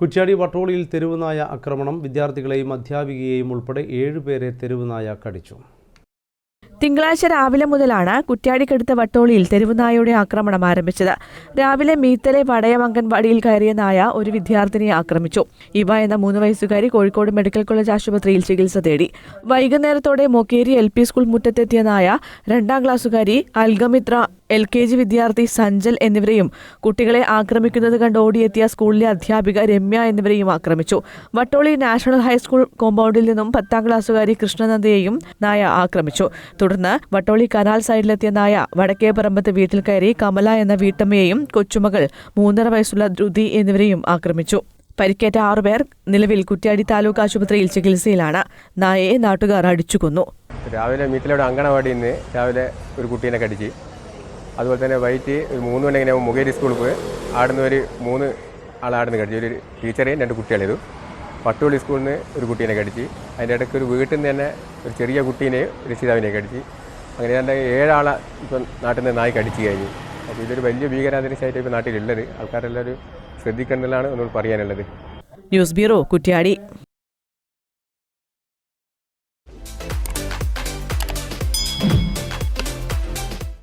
കുറ്റ്യാടി വട്ടോളിയിൽ തെരുവുനായ ആക്രമണം വിദ്യാർത്ഥികളെയും അധ്യാപികയെയും ഉൾപ്പെടെ ഏഴുപേരെ തെരുവുനായ കടിച്ചു. തിങ്കളാഴ്ച രാവിലെ മുതലാണ് കുറ്റ്യാടിക്കടുത്ത വട്ടോളിയിൽ തെരുവുനായയുടെ ആക്രമണം ആരംഭിച്ചത്. രാവിലെ മീത്തലെ വടയം വടിയിൽ കയറിയ നായ ഒരു വിദ്യാർത്ഥിനിയെ ആക്രമിച്ചു. ഇവ എന്ന മൂന്ന് വയസ്സുകാരി കോഴിക്കോട് മെഡിക്കൽ കോളേജ് ആശുപത്രിയിൽ ചികിത്സ തേടി. വൈകുന്നേരത്തോടെ മൊക്കേരി എൽ സ്കൂൾ മുറ്റത്തെത്തിയ നായ രണ്ടാം ക്ലാസ്സുകാരി അൽഗമിത്ര എൽ കെ ജി വിദ്യാർത്ഥി സഞ്ജൽ എന്നിവരെയും കുട്ടികളെ ആക്രമിക്കുന്നത് കണ്ട് ഓടിയെത്തിയ സ്കൂളിലെ അധ്യാപിക രമ്യ എന്നിവരെയും ആക്രമിച്ചു. വട്ടോളി നാഷണൽ ഹൈസ്കൂൾ കോമ്പൗണ്ടിൽ നിന്നും പത്താം ക്ലാസ്സുകാരി കൃഷ്ണനന്ദയെയും നായ ആക്രമിച്ചു. തുടർന്ന് വട്ടോളി കനാൽ സൈഡിലെത്തിയ നായ വടക്കേ പറമ്പത്ത് വീട്ടിൽ കയറി കമല എന്ന വീട്ടമ്മയെയും കൊച്ചുമകൾ മൂന്നര വയസ്സുള്ള ധ്രുതി എന്നിവരെയും ആക്രമിച്ചു. പരിക്കേറ്റ ആറുപേർ നിലവിൽ കുറ്റ്യാടി താലൂക്ക് ആശുപത്രിയിൽ ചികിത്സയിലാണ്. നായയെ നാട്ടുകാർ അടിച്ചുകൊന്നു. രാവിലെ മീറ്റിലൂടെ അങ്കണവാടിയിൽ നിന്ന് രാവിലെ ഒരു കുട്ടീനെ കടിച്ച് അതുപോലെ തന്നെ വൈറ്റ് മൂന്ന് മണി ഇങ്ങനെ മുഖേരി സ്കൂളിൽ പോയി. ആടുന്ന ഒരു മൂന്ന് ആളാടുന്ന് കടിച്ചു. ഒരു ടീച്ചറേയും രണ്ട് കുട്ടികളേതു പട്ടുപള്ളി സ്കൂളിൽ നിന്ന് ഒരു കുട്ടീനെ കടിച്ച്. അതിന്റെ ഇടയ്ക്ക് ഒരു വീട്ടിൽ നിന്ന് തന്നെ ഒരു ചെറിയ കുട്ടീനെയും രക്ഷിതാവിനെ കടിച്ച്. അങ്ങനെ തന്നെ ഏഴാളെ ഇപ്പം നാട്ടിൽ നിന്ന് നായി കടിച്ചു കഴിഞ്ഞു. അപ്പോൾ ഇതൊരു വലിയ ഭീകരാന്തരീക്ഷമായിട്ട് ഇപ്പോൾ നാട്ടിലുള്ളത്. ആൾക്കാരെല്ലാവരും ശ്രദ്ധിക്കേണ്ടതാണ് എന്നോട് പറയാനുള്ളത്. News bureau Kuttiadi.